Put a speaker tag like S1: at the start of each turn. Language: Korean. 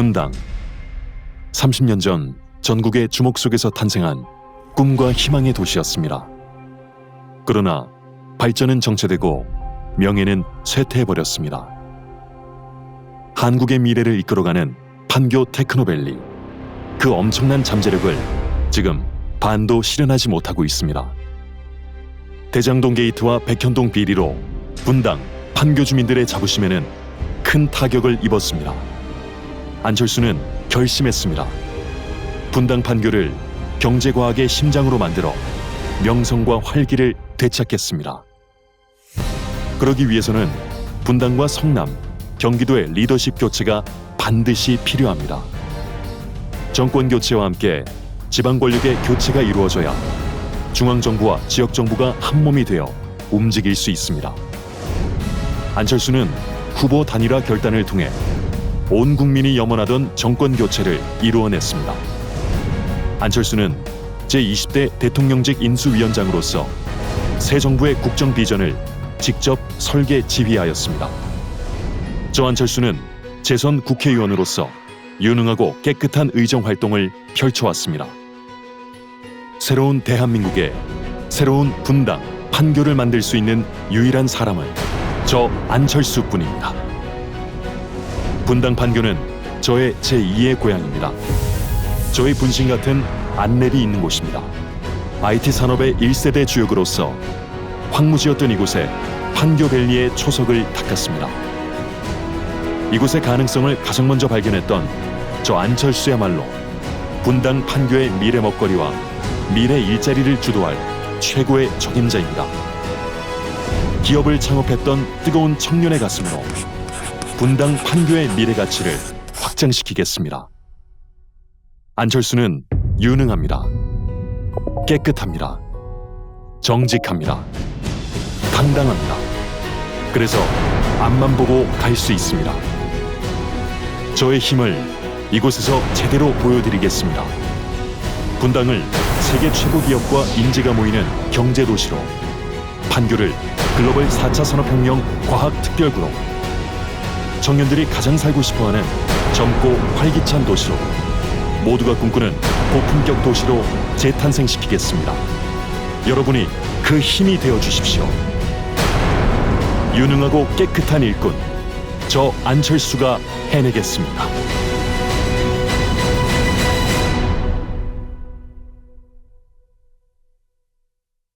S1: 분당 30년 전 전국의 주목 속에서 탄생한 꿈과 희망의 도시였습니다. 그러나 발전은 정체되고 명예는 쇠퇴해버렸습니다. 한국의 미래를 이끌어가는 판교 테크노밸리 그 엄청난 잠재력을 지금 반도 실현하지 못하고 있습니다. 대장동 게이트와 백현동 비리로 분당 판교 주민들의 자부심에는 큰 타격을 입었습니다. 안철수는 결심했습니다. 분당 판교를 경제과학의 심장으로 만들어 명성과 활기를 되찾겠습니다. 그러기 위해서는 분당과 성남, 경기도의 리더십 교체가 반드시 필요합니다. 정권 교체와 함께 지방 권력의 교체가 이루어져야 중앙 정부와 지역 정부가 한 몸이 되어 움직일 수 있습니다. 안철수는 후보 단일화 결단을 통해 온 국민이 염원하던 정권 교체를 이루어냈습니다. 안철수는 제20대 대통령직 인수위원장으로서 새 정부의 국정 비전을 직접 설계 지휘하였습니다. 저 안철수는 재선 국회의원으로서 유능하고 깨끗한 의정 활동을 펼쳐왔습니다. 새로운 대한민국의 새로운 분당, 판교를 만들 수 있는 유일한 사람은 저 안철수뿐입니다. 분당 판교는 저의 제2의 고향입니다. 저의 분신 같은 안랩이 있는 곳입니다. IT 산업의 1세대 주역으로서 황무지였던 이곳에 판교밸리의 초석을 닦았습니다. 이곳의 가능성을 가장 먼저 발견했던 저 안철수야말로 분당 판교의 미래 먹거리와 미래 일자리를 주도할 최고의 적임자입니다. 기업을 창업했던 뜨거운 청년의 가슴으로 분당 판교의 미래 가치를 확장시키겠습니다. 안철수는 유능합니다. 깨끗합니다. 정직합니다. 당당합니다. 그래서 앞만 보고 갈 수 있습니다. 저의 힘을 이곳에서 제대로 보여드리겠습니다. 분당을 세계 최고 기업과 인재가 모이는 경제 도시로 판교를 글로벌 4차 산업혁명 과학 특별구로 청년들이 가장 살고 싶어하는 젊고 활기찬 도시로 모두가 꿈꾸는 고품격 도시로 재탄생시키겠습니다. 여러분이 그 힘이 되어 주십시오. 유능하고 깨끗한 일꾼 저 안철수가 해내겠습니다.